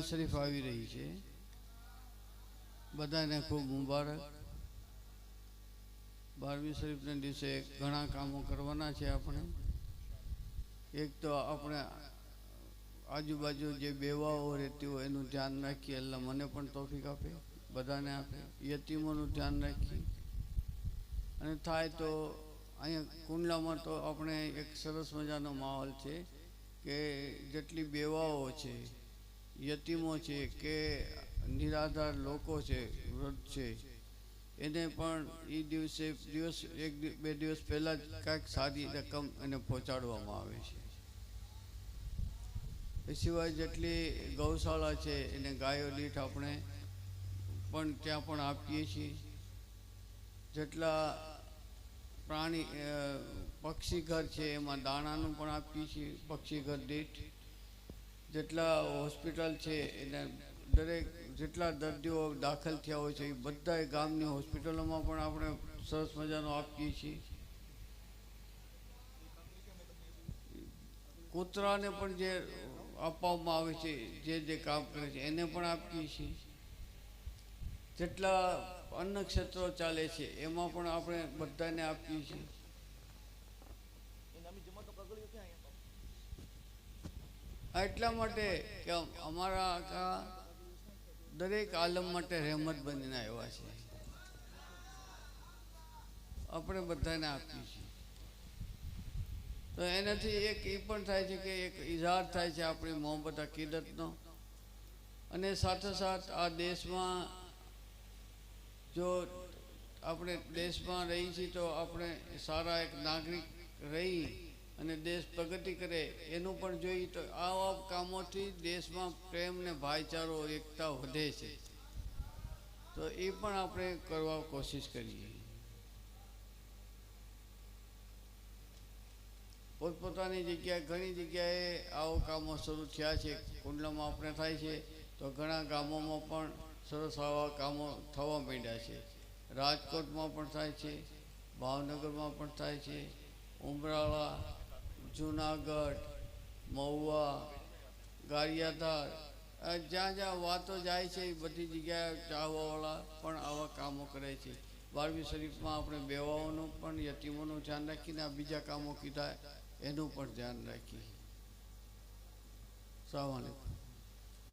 બારમી શરીફ આવી રહી છે. બધાને ખૂબ મુબારક. બારમી શરીફના દિવસે ઘણા કામો કરવાના છે આપણે. એક તો આપણે આજુબાજુ જે બેવાઓ રહેતી હોય એનું ધ્યાન રાખીએ એટલે મને પણ તોફિક આપે, બધાને આપે, યતીમોનું ધ્યાન રાખીએ. અને થાય તો અહીંયા કુંડલામાં તો આપણે એક સરસ મજાનો માહોલ છે કે જેટલી બેવાઓ છે યતીમો છે કે નિરાધાર લોકો છે, વૃદ્ધ છે. એને પણ એ દિવસે દિવસ, એક બે દિવસ પહેલાં જ કાંઈક સારી રકમ એને પહોંચાડવામાં આવે છે. એ સિવાય જેટલી ગૌશાળા છે, એને ગાયો, દીઠ આપણે પણ ત્યાં પણ આપીએ છીએ. જેટલા પ્રાણી પક્ષી ઘર છે, એમાં દાણાનું પણ આપીએ છીએ, પક્ષી ઘર દીઠ. જેટલા હોસ્પિટલ છે, એને દરેક જેટલા દર્દીઓ દાખલ થયા હોય છે, એ બધા ગામની હોસ્પિટલોમાં પણ આપણે સરસ મજાનો આપીએ છીએ. કૂતરાને પણ જે આપવામાં આવે છે, જે જે કામ કરે છે, એને પણ આપીએ છીએ. જેટલા અન્ન ક્ષેત્રો ચાલે છે, એમાં પણ આપણે બધાને આપીએ છીએ. એટલા માટે કે અમારા આખા દરેક આલમ માટે રહેમત બનીને આવ્યા છે. આપણે બધાને આપીએ છીએ. તો એનાથી એક એ પણ થાય છે કે એક ઇઝહાર થાય છે આપણી મોહબ્બત અકીદતનો. અને સાથે સાથ આ દેશમાં જો આપણે દેશમાં રહી છીએ તો આપણે સારા એક નાગરિક રહી અને દેશ પ્રગતિ કરે, એનું પણ જોઈએ તો આવા કામોથી દેશમાં પ્રેમ ને ભાઈચારો, એકતા વધે છે. તો એ પણ આપણે કરવા કોશિશ કરીએ. પોતપોતાની જગ્યાએ, ઘણી જગ્યાએ આવો કામો શરૂ થયા છે. કુંડલામાં આપણે થાય છે. તો ઘણા ગામોમાં પણ સરસ આવા કામો થવા માંડ્યા છે. રાજકોટમાં પણ થાય છે. ભાવનગરમાં પણ થાય છે. ઉમરાળા જુનાગઢ, મહુવા, ગારિયાધાર જ્યાં જ્યાં વાતો જાય છે એ બધી જગ્યાએ ચાહવાવાળા પણ આવા કામો કરે છે. બારમી શરીફમાં આપણે બેવાઓનું પણ યતીમોનું ધ્યાન રાખીને આ બીજા કામો કીધા, એનું પણ ધ્યાન રાખીએ. સલામ